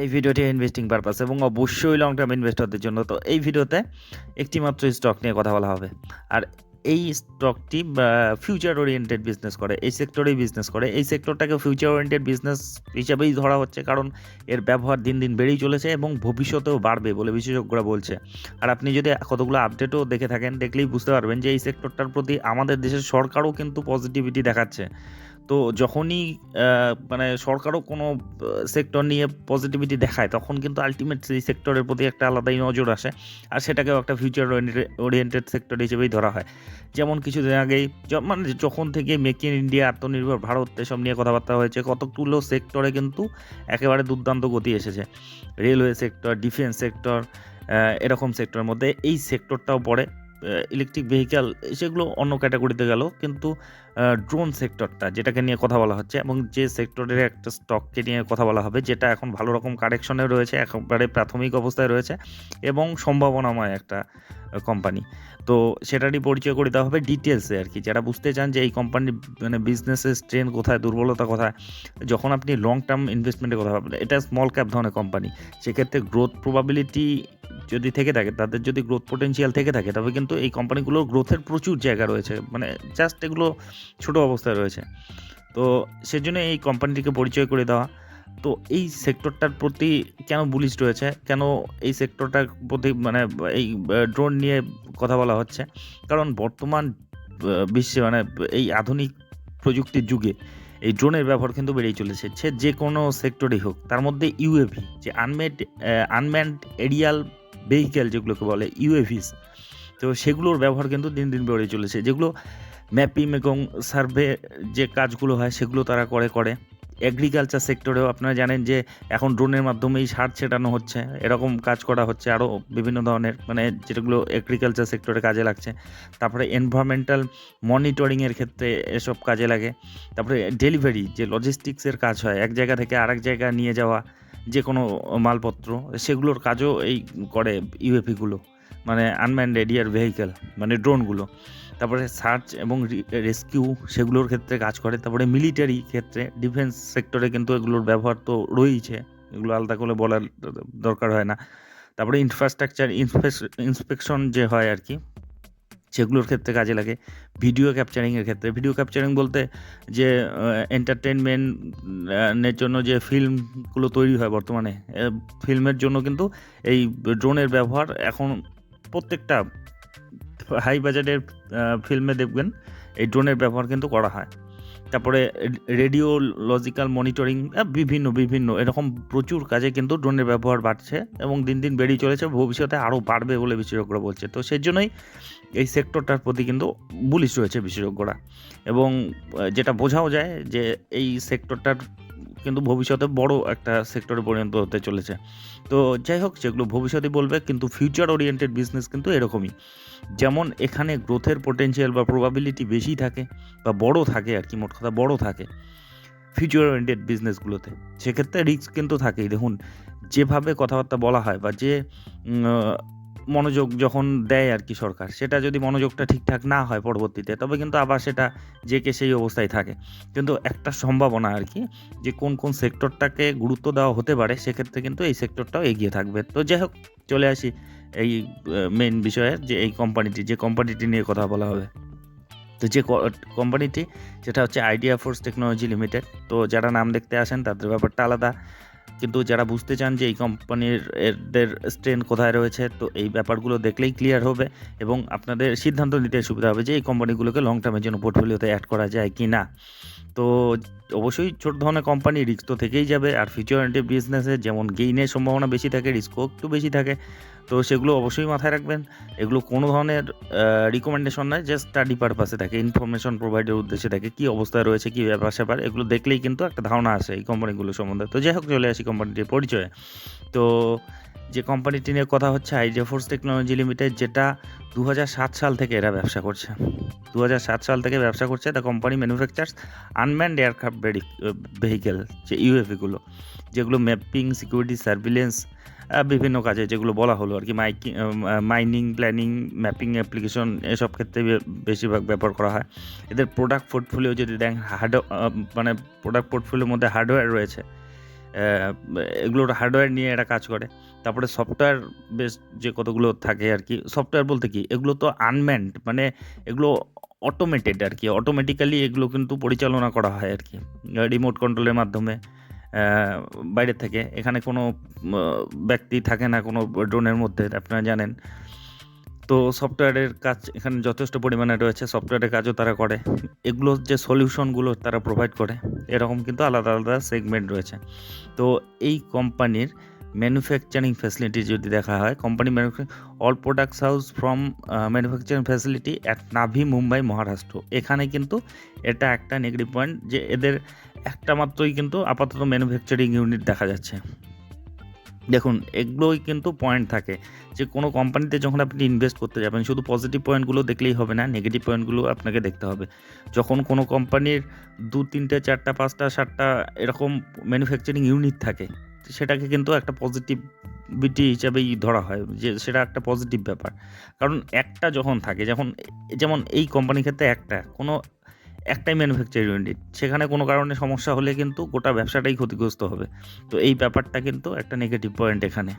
এই ভিডিওটি investing purpose এবং অবশ্যই লং টার্ম ইনভেস্টরদের জন্য। তো এই ভিডিওতে একটি মাত্র স্টক নিয়ে কথা বলা হবে। আর এই স্টকটি ফিউচার ওরিয়েন্টেড বিজনেস করে, এই সেক্টরেই বিজনেস করে। এই সেক্টরটাকে ফিউচার ওরিয়েন্টেড বিজনেস হিসাবেই ধরা হচ্ছে কারণ এর ব্যবহার দিন দিন বেড়েই চলেছে এবং ভবিষ্যতেও বাড়বে বলে বিশেষজ্ঞরা বলছে। আর আপনি যদি কতগুলো আপডেটও দেখে থাকেন, দেখলেই বুঝতে পারবেন যে এই সেক্টরটার প্রতি আমাদের দেশের সরকারও কিন্তু পজিটিভিটি দেখাচ্ছে। তো যখনই মানে সরকারও কোনো সেক্টর নিয়ে পজিটিভিটি দেখায়, তখন কিন্তু আলটিমেট সেই সেক্টরের প্রতি একটা আলাদাই নজর আসে। আর সেটাকেও একটা ফিউচার ওরিয়েন্টেড সেক্টর হিসেবেই ধরা হয়। যেমন কিছুদিন আগেই মানে যখন থেকে মেক ইন ইন্ডিয়া আত্মনির্ভর ভারত এসব নিয়ে কথাবার্তা হয়েছে, কতগুলো সেক্টরে কিন্তু একেবারে দুর্দান্ত গতি এসেছে। রেলওয়ে সেক্টর ডিফেন্স সেক্টর এরকম সেক্টরের মধ্যে। এই সেক্টরটাও পড়ে। ইলেকট্রিক ভেহিক্যাল সেগুলো অন্য ক্যাটাগরিতে গেল। কিন্তু ড্রোন সেক্টরটা যেটাকে নিয়ে কথা বলা হচ্ছে এবং যে সেক্টরের একটা স্টককে নিয়ে কথা বলা হবে, যেটা এখন ভালো রকম কারেকশনে রয়েছে, একেবারে প্রাথমিক অবস্থায় রয়েছে এবং সম্ভাবনাময় একটা কোম্পানি তো সেটারই পরিচয় করে দেওয়া হবে ডিটেলসে আর কি। যারা বুঝতে চান যে এই কোম্পানির মানে বিজনেসের স্ট্রেন কোথায়, দুর্বলতা কোথায়, যখন আপনি লং টার্ম ইনভেস্টমেন্টের কথা ভাববেন এটা স্মল ক্যাপ ধরনের কোম্পানি সেক্ষেত্রে গ্রোথ প্রবাবিলিটি যদি থেকে থাকে, তাদের যদি গ্রোথ পোটেনশিয়াল থেকে থাকে, তবে কিন্তু এই কোম্পানিগুলোর গ্রোথের প্রচুর জায়গা রয়েছে। মানে জাস্ট এগুলো ছোট অবস্থায় রয়েছে। তো সেজন্য এই কোম্পানিটিকে পরিচয় করে দেওয়া। তো এই সেক্টরটার প্রতি কেন বুলিশ রয়েছে? কেন এই সেক্টরটার প্রতি মানে এই ড্রোন নিয়ে কথা বলা হচ্ছে? কারণ বর্তমান বিশ্বে মানে এই আধুনিক প্রযুক্তির যুগে এই ড্রোনের ব্যবহার কিন্তু বেড়েই চলেছে। সে যে কোনো সেক্টরেই হোক, তার মধ্যে ইউএভি যে আনমেড আনম্যান্ড এরিয়াল ভেহিক্যাল যেগুলোকে বলে ইউএভিস তো সেগুলোর ব্যবহার কিন্তু দিন দিন বেড়ে চলেছে। যেগুলো ম্যাপিং এবং সার্ভে যে কাজগুলো হয়, সেগুলো তারা করে করে। এগ্রিকালচার সেক্টরেও আপনারা জানেন যে এখন ড্রোনের মাধ্যমেই সার ছেটানো হচ্ছে, এরকম কাজ করা হচ্ছে আরও বিভিন্ন ধরনের মানে যেগুলো এগ্রিকালচার সেক্টরে কাজে লাগছে। তারপরে এনভায়রনমেন্টাল মনিটরিংয়ের ক্ষেত্রে এসব কাজে লাগে। তারপরে ডেলিভারি যে লজিস্টিক্সের কাজ হয়, এক জায়গা থেকে আরেক জায়গায় নিয়ে যাওয়া যে কোনো মালপত্র, সেগুলোর কাজও এই করে ইউএপিগুলো মানে আনম্যান্ড এরিয়ার ভেহিক্যাল মানে ড্রোনগুলো তারপরে সার্চ এবং রেস্কিউ সেগুলোর ক্ষেত্রে কাজ করে। তারপরে মিলিটারি ক্ষেত্রে ডিফেন্স সেক্টরে কিন্তু এগুলোর ব্যবহার তো রয়েইছে। এগুলো আলাদা করে বলার দরকার হয় না। তারপরে ইনফ্রাস্ট্রাকচার ইন্সপেকশন যে হয় আর কি, সেগুলোর ক্ষেত্রে কাজে লাগে। ভিডিও ক্যাপচারিংয়ের ক্ষেত্রে। ভিডিও ক্যাপচারিং বলতে যে এন্টারটেনমেন্টের জন্য যে ফিল্মগুলো তৈরি হয় বর্তমানে ফিল্মের জন্য কিন্তু এই ড্রোনের ব্যবহার এখন প্রত্যেকটা হাই বাজেটের ফিল্মে দেখবেন এই ড্রোনের ব্যবহার কিন্তু করা হয়। তারপরে রেডিওলজিক্যাল মনিটরিং বিভিন্ন বিভিন্ন, এরকম প্রচুর কাজে কিন্তু ড্রোনের ব্যবহার বাড়ছে এবং দিন দিন বেড়েই চলেছে, ভবিষ্যতে আরও বাড়বে বলে বিশেষজ্ঞরা বলছে। তো সেই জন্যই এই সেক্টরটার প্রতি কিন্তু বুলিশ রয়েছে বিশেষজ্ঞরা। এবং যেটা বোঝাও যায় যে এই সেক্টরটার কিন্তু ভবিষ্যতে বড় একটা সেক্টরে পরিণত হতে চলেছে। তো যাই হোক সেগুলো ভবিষ্যতে বলবে, কিন্তু ফিউচার ওরিয়েন্টেড বিজনেস কিন্তু এরকমই। যেমন এখানে গ্রোথের পোটেনশিয়াল বা প্রবাবিলিটি বেশি থাকে বা বড় থাকে আর কি, মোট কথা বড় থাকে ফিউচার ওরিয়েন্টেড বিজনেসগুলোতে সেক্ষেত্রে রিস্ক কিন্তু থাকেই। দেখুন, যেভাবে কথাবার্তা বলা হয় বা যে মনোযোগ যখন দেয় আর কি সরকার, সেটা যদি মনোযোগটা ঠিকঠাক না হয় পরবর্তীতে, তবে কিন্তু আবার সেটা যে কে সেই অবস্থায় থাকে। কিন্তু একটা সম্ভাবনা আর কি, যে কোন কোন সেক্টরটাকে গুরুত্ব দেওয়া হতে পারে, সেক্ষেত্রে কিন্তু এই সেক্টরটাও এগিয়ে থাকবে। তো যাই হোক, চলে আসি এই মেন বিষয়ে, যে এই কোম্পানিটি যে কোম্পানিটি নিয়ে কথা বলা হবে। তো যে কোম্পানিটি সেটা হচ্ছে আইডিয়া ফোর্স টেকনোলজি লিমিটেড তো যারা নাম দেখতে আসেন, তাদের ব্যাপারটা আলাদা। কিন্তু যারা বুঝতে চান যে এই কোম্পানির এদের স্ট্রেন কোথায় রয়েছে, তো এই ব্যাপারগুলো দেখলেই ক্লিয়ার হবে এবং আপনাদের সিদ্ধান্ত নিতে সুবিধা হবে যে এই কোম্পানিগুলোকে লং টার্মের জন্য পোর্টফোলিওতে অ্যাড করা যায় কি না তো অবশ্যই ছোট ধরনের কোম্পানি রিস্ক তো থেকেই যাবে, আর ফিউচার বিজনেসে যেমন গেইনের সম্ভাবনা বেশি থাকে রিস্কও একটু বেশি থাকে। তো সেগুলো অবশ্যই মাথায় রাখবেন। এগুলো কোনো ধরনের রিকমেন্ডেশন নয় জাস্ট স্টাডি পারপাসে থাকে ইনফরমেশন প্রোভাইডের উদ্দেশ্যে থাকে কী অবস্থায় রয়েছে, কী ব্যাপার স্যাপার এগুলো দেখলেই কিন্তু একটা ধারণা আসে এই কোম্পানিগুলো সম্বন্ধে। তো যাই হোক, চলে আসি কোম্পানিটির পরিচয়ে। তো যে কোম্পানিটি নিয়ে কথা হচ্ছে আইডিয়া ফোর্স টেকনোলজি লিমিটেড, যেটা দু হাজার সাত সাল থেকে এরা ব্যবসা করছে। দু হাজার সাত সাল থেকে ব্যবসা করছে the company manufactures unmanned aircraft vehicle যে ইউএফিগুলো যেগুলো ম্যাপিং সিকিউরিটি সার্ভিলেন্স বিভিন্ন কাজে যেগুলো বলা হলো আর কি, মাইকিং মাইনিং প্ল্যানিং ম্যাপিং অ্যাপ্লিকেশন এসব ক্ষেত্রে বেশিরভাগ ব্যবহার করা হয়। এদের প্রোডাক্ট পোর্টফোলিও যদি দেন হার্ড মানে প্রোডাক্ট পোর্টফোলিওর মধ্যে হার্ডওয়্যার রয়েছে এগুলোর হার্ডওয়্যার নিয়ে এরা কাজ করে। তারপরে সফটওয়্যার বেশ যে কতগুলো থাকে আর কি সফটওয়্যার বলতে কি, এগুলো তো আনম্যান্ড মানে এগুলো অটোমেটেড আর কি অটোমেটিক্যালি এগুলো কিন্তু পরিচালনা করা হয় আর কি রিমোট কন্ট্রোলের মাধ্যমে। বাইরে থেকে। এখানে কোনো ব্যক্তি থাকে না কোনো ড্রোনের মধ্যে, আপনারা জানেন। তো সফটওয়্যারের কাজ এখানে যথেষ্ট পরিমাণে রয়েছে, সফটওয়্যারের কাজও তারা করে। এগুলোর যে সলিউশনগুলো তারা প্রোভাইড করে, এরকম কিন্তু আলাদা আলাদা সেগমেন্ট রয়েছে। তো এই কোম্পানির ম্যানুফ্যাকচারিং ফ্যাসিলিটি যদি দেখা হয় company all products house from manufacturing facility at Navi Mumbai Maharashtra এখানে কিন্তু এটা একটা নেগেটিভ পয়েন্ট যে এদের একটা মাত্রই কিন্তু আপাতত ম্যানুফ্যাকচারিং ইউনিট দেখা যাচ্ছে। দেখুন, এগুলোই কিন্তু পয়েন্ট থাকে যে কোনো কোম্পানিতে যখন আপনি ইনভেস্ট করতে যাবেন, শুধু পজিটিভ পয়েন্টগুলো দেখলেই হবে না নেগেটিভ পয়েন্টগুলো আপনাকে দেখতে হবে। যখন কোনো কোম্পানির দু, তিনটে, চারটা, পাঁচটা, সাতটা এরকম ম্যানুফ্যাকচারিং ইউনিট থাকে সেটাকে কিন্তু একটা পজিটিভিটি হিসাবেই ধরা হয়, যে সেটা একটা পজিটিভ ব্যাপার। কারণ একটা যখন থাকে, যখন যেমন এই কোম্পানির ক্ষেত্রে একটা, কোনো একটাই ম্যানুফ্যাকচারিং ইউনিট সেখানে কোনো কারণে সমস্যা হলে কিন্তু গোটা ব্যবসাটাই ক্ষতিগ্রস্ত হবে। তো এই ব্যাপারটা কিন্তু একটা নেগেটিভ পয়েন্ট এখানে।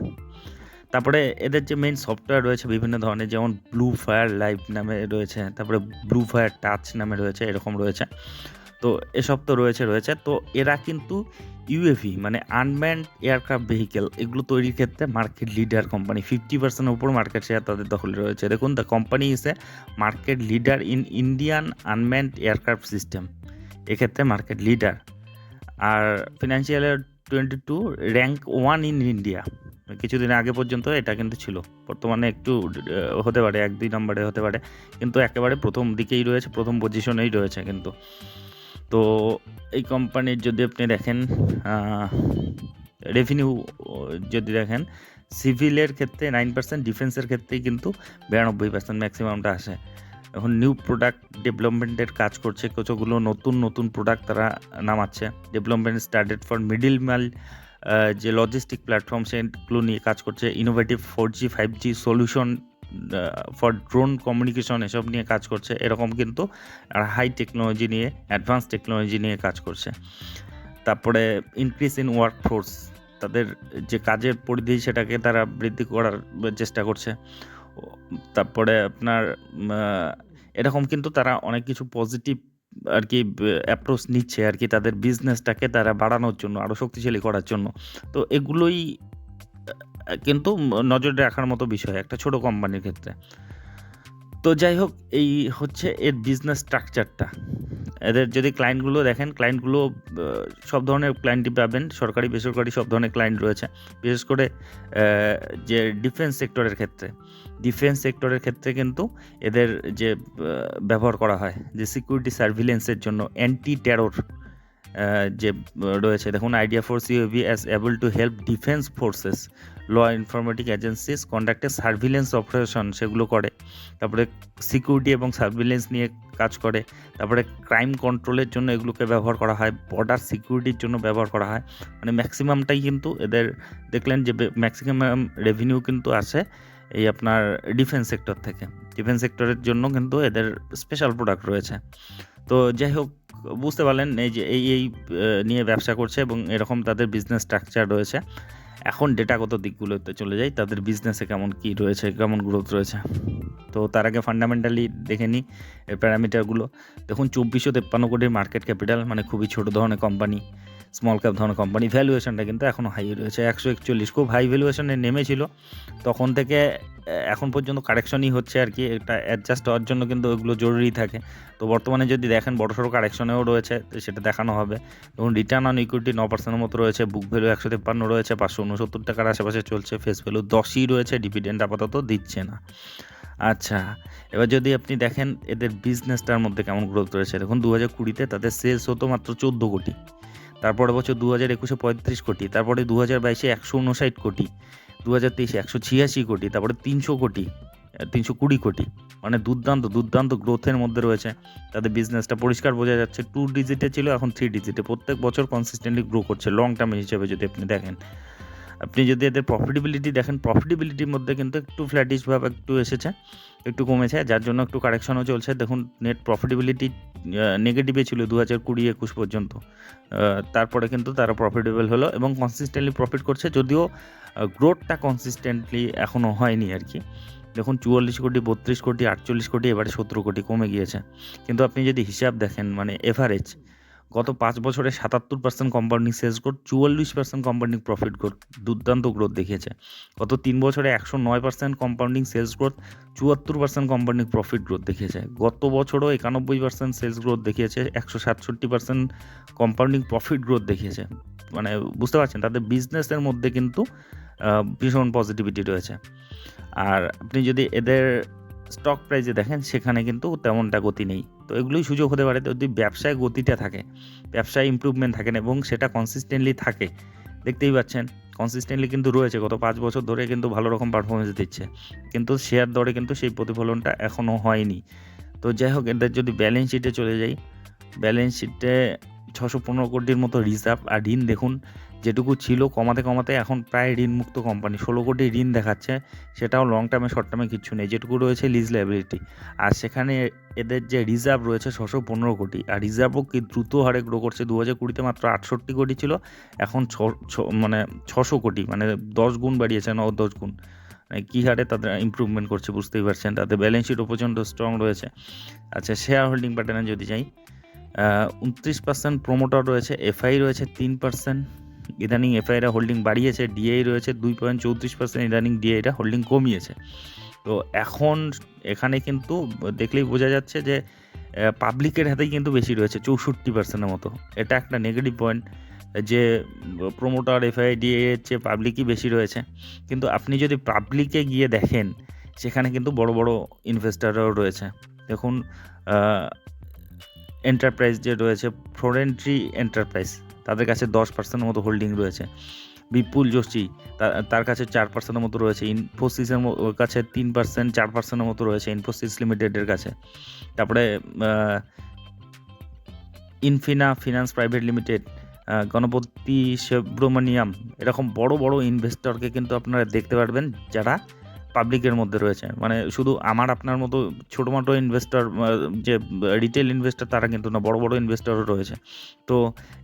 তারপরে এদের যে মেইন সফটওয়্যার রয়েছে বিভিন্ন ধরনের, যেমন ব্লু ফায়ার লাইভ নামে রয়েছে, তারপরে ব্লু ফায়ার টাচ নামে রয়েছে, এরকম রয়েছে। তো এসব তো রয়েছে রয়েছে। তো এরা কিন্তু ইউএভি মানে আনম্যান্ড এয়ারক্রাফট ভেহিকেল এগুলো তৈরির ক্ষেত্রে মার্কেট লিডার কোম্পানি ফিফটি পার্সেন্টের উপর মার্কেট শেয়ার তাদের দখলে রয়েছে। দেখুন the company a market leader in Indian unmanned aircraft system এক্ষেত্রে market leader R financial twenty two rank one in India কিছুদিন আগে পর্যন্ত এটা কিন্তু ছিল। বর্তমানে একটু হতে পারে, এক দুই নম্বরে হতে পারে। কিন্তু একেবারে প্রথম দিকেই রয়েছে, প্রথম পজিশনেই রয়েছে কিন্তু। তো এই কোম্পানির যদি আপনি দেখেন রেভিনিউ যদি দেখেন সিভিলের ক্ষেত্রে নাইন পার্সেন্ট ডিফেন্সের ক্ষেত্রেই কিন্তু বিরানব্বই পার্সেন্ট ম্যাক্সিমামটা আসে। এখন নিউ প্রোডাক্ট ডেভেলপমেন্টের কাজ করছে, কতগুলো নতুন নতুন প্রোডাক্ট তারা নামাচ্ছে। Development started for middle mile যে লজিস্টিক প্ল্যাটফর্ম সেগুলো নিয়ে কাজ করছে। Innovative four G five G solution for drone communication এসব নিয়ে কাজ করছে। এরকম কিন্তু হাই টেকনোলজি নিয়ে অ্যাডভান্স টেকনোলজি নিয়ে কাজ করছে। তারপরে ইনক্রিজ ইন ওয়ার্ক ফোর্স তাদের যে কাজের পরিধি সেটাকে তারা বৃদ্ধি করার চেষ্টা করছে। তারপরে আপনার এরকম কিন্তু তারা অনেক কিছু পজিটিভ আর কি অ্যাপ্রোচ নিচ্ছে আর কি তাদের বিজনেসটাকে তারা বাড়ানোর জন্য আরও শক্তিশালী করার জন্য। তো এগুলোই কিন্তু নজরে রাখার মতো বিষয়, একটা ছোট কোম্পানির ক্ষেত্রে। তো যাই হোক, এই হচ্ছে এর বিজনেস স্ট্রাকচারটা এদের যদি ক্লায়েন্টগুলো দেখেন ক্লায়েন্টগুলো সব ধরনের ক্লায়েন্টই পাবেন, সরকারি, বেসরকারি সব ধরনের ক্লায়েন্ট রয়েছে। বিশেষ করে যে ডিফেন্স সেক্টরের ক্ষেত্রে। ডিফেন্স সেক্টরের ক্ষেত্রে কিন্তু এদের যে ব্যবহার করা হয়, যে সিকিউরিটি সার্ভিলেন্সের জন্য অ্যান্টি টেরর যে রয়েছে। দেখুন idea force UV as able to help defence forces law enforcement agencies কন্ডাক্টে surveillance operation সেগুলো করে। তারপরে সিকিউরিটি এবং সার্ভিলেন্স নিয়ে কাজ করে। তারপরে ক্রাইম কন্ট্রোলের জন্য এগুলোকে ব্যবহার করা হয়। বর্ডার সিকিউরিটির জন্য ব্যবহার করা হয়। মানে ম্যাক্সিমামটাই কিন্তু এদের, দেখলেন যে ম্যাক্সিমাম রেভিনিউ কিন্তু আসে এই আপনার ডিফেন্স সেক্টর থেকে। ডিফেন্স সেক্টরের জন্য কিন্তু এদের স্পেশাল প্রোডাক্ট রয়েছে। তো যাই হোক বুঝতে পারলেন এই যে এই এই নিয়ে ব্যবসা করছে এবং এরকম তাদের বিজনেস স্ট্রাকচার রয়েছে। এখন ডেটাগত দিকগুলোতে চলে যাই, তাদের বিজনেসে কেমন কি রয়েছে, কেমন গ্রোথ রয়েছে। তো তার আগে ফান্ডামেন্টালি দেখে নিই প্যারামিটারগুলো দেখুন, চব্বিশশো তেপ্পান্ন কোটির মার্কেট ক্যাপিটাল মানে খুবই ছোট ধরনের কোম্পানি স্মল ক্যাপ ধরনের কোম্পানি ভ্যালুয়েশনটা কিন্তু এখনও হাই রয়েছে। একশো একচল্লিশ খুব হাই ভ্যালুয়েশনে নেমেছিল। তখন থেকে এখন পর্যন্ত কারেকশনই হচ্ছে আর কি। এটা অ্যাডজাস্ট হওয়ার জন্য কিন্তু ওগুলো জরুরি থাকে। তো বর্তমানে যদি দেখেন বড়সড় কারেকশনেও রয়েছে, তো সেটা দেখানো হবে। এবং রিটার্ন অন ইকুইটি ন পার্সেন্টের মতো রয়েছে বুক ভ্যালু একশো তেপ্পান্ন রয়েছে, পাঁচশো উনসত্তর টাকার আশেপাশে চলছে ফেস ভ্যালু দশই রয়েছে ডিভিডেন্ড আপাতত দিচ্ছে না। আচ্ছা এবার যদি আপনি দেখেন, এদের বিজনেসটার মধ্যে কেমন গ্রোথ রয়েছে? দেখুন দু হাজার কুড়িতে তাদের সেলস হতো মাত্র চোদ্দ কোটি। তারপরে বছর দু হাজার একুশে পঁয়ত্রিশ কোটি, তারপরে দু হাজার বাইশে একশো উনষাট কোটি দু হাজার তেইশে একশো ছিয়াশি কোটি, তারপরে তিনশো কোটি তিনশো কুড়ি কোটি। মানে দুর্দান্ত দুর্দান্ত গ্রোথের মধ্যে রয়েছে। তাদের বিজনেসটা পরিষ্কার বোঝা যাচ্ছে। টু ডিজিটে ছিল, এখন থ্রি ডিজিটে প্রত্যেক বছর কনসিস্টেন্টলি গ্রো করছে লং টার্ম হিসেবে যদি আপনি দেখেন। আপনি যদি এদের প্রফিটেবিলিটি দেখেন প্রফিটেবিলিটির মধ্যে কিন্তু একটু ফ্ল্যাটিশ ভাব একটু এসেছে। একটু কমেছে, যার জন্য একটু কারেকশনও চলছে। দেখুন নেট প্রফিটেবিলিটি নেগেটিভে ছিল দু হাজার কুড়ি একুশ পর্যন্ত। তারপরে কিন্তু তারা প্রফিটেবল হলো এবং কনসিস্টেন্টলি প্রফিট করছে, যদিও গ্রোথটা কনসিস্টেন্টলি এখনও হয়নি আর কি। দেখুন, চুয়াল্লিশ কোটি, বত্রিশ কোটি, আটচল্লিশ কোটি, এবারে সতেরো কোটি কমে গিয়েছে। কিন্তু আপনি যদি হিসাব দেখেন মানে এভারেজ গত পাঁচ বছরে সাতাত্তর পার্সেন্ট কম্পাউন্ডিং সেলস গ্রোথ চুয়াল্লিশ পার্সেন্ট কম্পাউন্ডিং প্রফিট গ্রোথ দুর্দান্ত গ্রোথ দেখিয়েছে। গত তিন বছরে একশো নয় পার্সেন্ট কম্পাউন্ডিং সেলস গ্রোথ চুয়াত্তর পার্সেন্ট কম্পাউন্ডিং প্রফিট গ্রোথ দেখিয়েছে। গত বছরও একানব্বই পার্সেন্ট সেলস গ্রোথ দেখিয়েছে, একশো সাতষট্টি পার্সেন্ট কম্পাউন্ডিং প্রফিট গ্রোথ দেখিয়েছে। মানে বুঝতে পারছেন, তাদের বিজনেসের মধ্যে কিন্তু ভীষণ পজিটিভিটি রয়েছে। আর আপনি যদি এদের স্টক প্রাইজে দেখেন, সেখানে কিন্তু তেমনটা গতি নেই। তো এগুলোই সুযোগ হতে পারে। যদি ব্যবসায় গতিটা থাকে, ব্যবসায় ইমপ্রুভমেন্ট থাকে না এবং সেটা কনসিস্টেন্টলি থাকে, দেখতেই পাচ্ছেন কনসিস্টেন্টলি কিন্তু রয়েছে। গত পাঁচ বছর ধরে কিন্তু ভালো রকম পারফরমেন্স দিচ্ছে। কিন্তু শেয়ার দরে কিন্তু সেই প্রতিফলনটা এখনও হয়নি। তো যাই হোক, এদের যদি ব্যালেন্স শিটে চলে যাই ব্যালেন্স শিটে ছশো পনেরো কোটির মতো রিজার্ভ আর ঋণ দেখুন যেটুকু ছিল কমাতে কমাতে এখন প্রায় ঋণমুক্ত কোম্পানি ষোলো কোটি ঋণ দেখাচ্ছে, সেটাও লং টার্মে শর্ট টার্মে কিচ্ছু নেই। যেটুকু রয়েছে লিজ লাইবিলিটি আর সেখানে এদের যে রিজার্ভ রয়েছে ছশো পনেরো কোটি। আর রিজার্ভও কি দ্রুত হারে গ্রো করছে? দু হাজার কুড়িতে মাত্র আটষট্টি কোটি ছিল, এখন ছ মানে ছশো কোটি মানে দশ গুণ বাড়িয়েছে, ন দশ গুণ। মানে কী হারে তাদের ইমপ্রুভমেন্ট করছে বুঝতেই পারছেন? তাদের ব্যালেন্স শিটও প্রচণ্ড স্ট্রং রয়েছে। আচ্ছা শেয়ার হোল্ডিং প্যাটার্নে যদি যাই উনত্রিশ পার্সেন্ট প্রোমোটার রয়েছে এফআই রয়েছে তিন পার্সেন্ট ইদানিং এফআইরা হোল্ডিং বাড়িয়েছে ডিআই রয়েছে দুই পয়েন্ট চৌত্রিশ পার্সেন্ট ইদানিং ডিআইরা হোল্ডিং কমিয়েছে। তো এখন এখানে কিন্তু দেখলেই বোঝা যাচ্ছে যে পাবলিকের হাতেই কিন্তু বেশি রয়েছে, চৌষট্টি পার্সেন্টের মতো। এটা একটা নেগেটিভ পয়েন্ট যে প্রোমোটার এফআই ডিএ এর চেয়ে পাবলিকই বেশি রয়েছে। কিন্তু আপনি যদি পাবলিকে গিয়ে দেখেন, সেখানে কিন্তু বড় বড় ইনভেস্টাররাও রয়েছে। দেখুন এন্টারপ্রাইজ যে রয়েছে ফ্লোরেন্ট্রি এন্টারপ্রাইজ তাদের কাছে দশ পার্সেন্টের মতো হোল্ডিং রয়েছে। বিপুল যোশী তার কাছে চার পার্সেন্টের মতো রয়েছে। ইনফোসিসের কাছে তিন পার্সেন্ট, চার পার্সেন্টের মতো রয়েছে ইনফোসিস লিমিটেডের কাছে। তারপরে Infina finance private limited Ganapathy Subramaniam এরকম বড় বড় ইনভেস্টরকে কিন্তু আপনারা দেখতে পারবেন, যারা পাবলিকের মধ্যে রয়েছে। মানে শুধু আমার আপনার মতো ছোটো মোটো ইনভেস্টর যে রিটেল ইনভেস্টর তারা কিন্তু না, বড় বড় ইনভেস্টরও রয়েছে। তো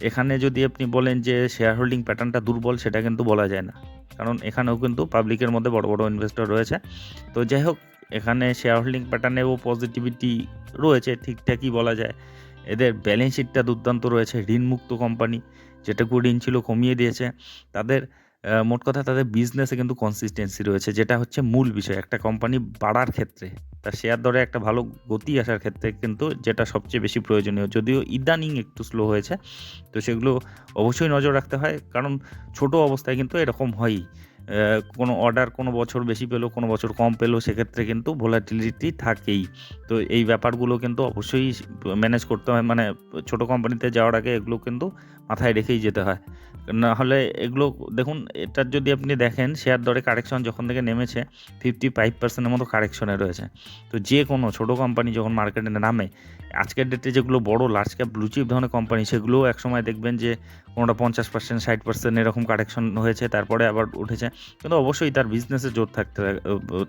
এখানে যদি আপনি বলেন যে শেয়ার হোল্ডিং প্যাটার্নটা দুর্বল, সেটা কিন্তু বলা যায় না। কারণ এখানেও কিন্তু পাবলিকের মধ্যে বড় বড় ইনভেস্টর রয়েছে। তো যাই হোক, এখানে শেয়ার হোল্ডিং প্যাটার্নেও পজিটিভিটি রয়েছে ঠিকঠাকই বলা যায়। এদের ব্যালেন্স শিটটা দুর্দান্ত রয়েছে, ঋণমুক্ত কোম্পানি যেটুকু ঋণ ছিল কমিয়ে দিয়েছে। তাদের মোট কথা তাদের বিজনেসে কিন্তু কনসিস্টেন্সি রয়েছে, যেটা হচ্ছে মূল বিষয়। একটা কোম্পানি বাড়ার ক্ষেত্রে, তার শেয়ার দরে একটা ভালো গতি আসার ক্ষেত্রে কিন্তু যেটা সবচেয়ে বেশি প্রয়োজনীয়। যদিও ইদানিং একটু স্লো হয়েছে, তো সেগুলো অবশ্যই নজর রাখতে হয়, কারণ ছোট অবস্থায় কিন্তু এরকম হয়ই। কোনো অর্ডার কোনো বছর বেশি পেল, কোনো বছর কম পেল, সেক্ষেত্রে কিন্তু ভোলাটিলিটি থাকেই। তো এই ব্যাপারগুলো কিন্তু অবশ্যই ম্যানেজ করতে হয়। মানে ছোট কোম্পানিতে যাওয়ার আগে এগুলো কিন্তু মাথায় রেখেই যেতে হয়। না হলে এগুলো, দেখুন, এটার যদি আপনি দেখেন শেয়ার দরে কারেকশন যখন থেকে নেমেছে ফিফটি ফাইভ পার্সেন্টের মতো কারেকশনে রয়েছে। তো যে কোনো ছোটো কোম্পানি যখন মার্কেটে নামে, আজকের ডেটে যেগুলো বড় লার্জ ক্যাপ ব্লুচিপ ধরনের কোম্পানি সেগুলোও একসময় দেখবেন যে কোনোটা পঞ্চাশ পার্সেন্ট ষাট পার্সেন্ট এরকম কারেকশন হয়েছে, তারপরে আবার উঠেছে। কিন্তু অবশ্যই তার বিজনেসে জোর থাকতে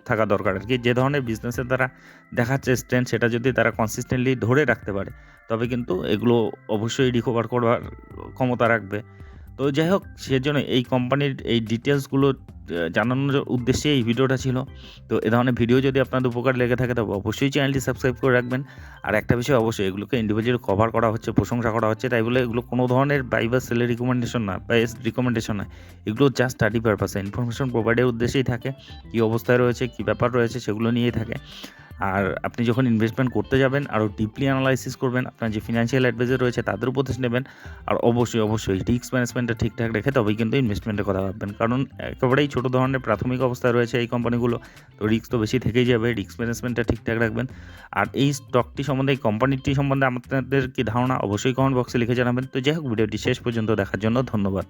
থাকা দরকার আর কি। যে ধরনের বিজনেসে তারা দেখাচ্ছে স্ট্রেন্থ সেটা যদি তারা কনসিস্টেন্টলি ধরে রাখতে পারে, তবে কিন্তু এগুলো অবশ্যই রিকভার করবার ক্ষমতা রাখবে। তো যাই হোক সেজন্য এই কোম্পানির এই ডিটেলসগুলো জানানোর উদ্দেশ্যে এই ভিডিওটা ছিল। তো এ ধরনের ভিডিও যদি আপনাদের উপকার লেগে থাকে, তবে অবশ্যই চ্যানেলটি সাবস্ক্রাইব করে রাখবেন। আর একটা বিষয় অবশ্যই, এগুলোকে ইন্ডিভিজুয়াল কভার করা হচ্ছে, প্রশংসা করা হচ্ছে। তাই বলে এগুলো কোনো ধরনের বাই বা সেলের রিকমেন্ডেশন না বা এস রিকমেন্ডেশন নয়। এগুলো জাস্ট স্টাডি পারপাসে ইনফরমেশন প্রোভাইডের উদ্দেশ্যেই থাকে। কী অবস্থায় রয়েছে, কী ব্যাপার রয়েছে, সেগুলো নিয়েই থাকে। আর আপনি যখন ইনভেস্টমেন্ট করতে যাবেন, আরও ডিপলি অ্যানালাইসিস করবেন, আপনার যে ফিনান্সিয়াল অ্যাডভাইজার রয়েছে তাদের উপদেশ নেবেন, আর অবশ্যই অবশ্যই রিস্ক ম্যানেজমেন্টটা ঠিকঠাক রেখে তবেই কিন্তু ইনভেস্টমেন্টের কথা ভাববেন। কারণ একেবারেই ছোটো ধরনের প্রাথমিক অবস্থায় রয়েছে এই কোম্পানিগুলো তো রিস্ক তো বেশি থেকেই যাবে রিস্ক ম্যানেজমেন্টটা ঠিকঠাক রাখবেন। আর এই স্টকটি সম্বন্ধে, এই কোম্পানিটি সম্বন্ধে আপনাদের কি ধারণা, অবশ্যই কমেন্ট বক্সে লিখে জানাবেন। তো যাই হোক, ভিডিওটি শেষ পর্যন্ত দেখার জন্য ধন্যবাদ।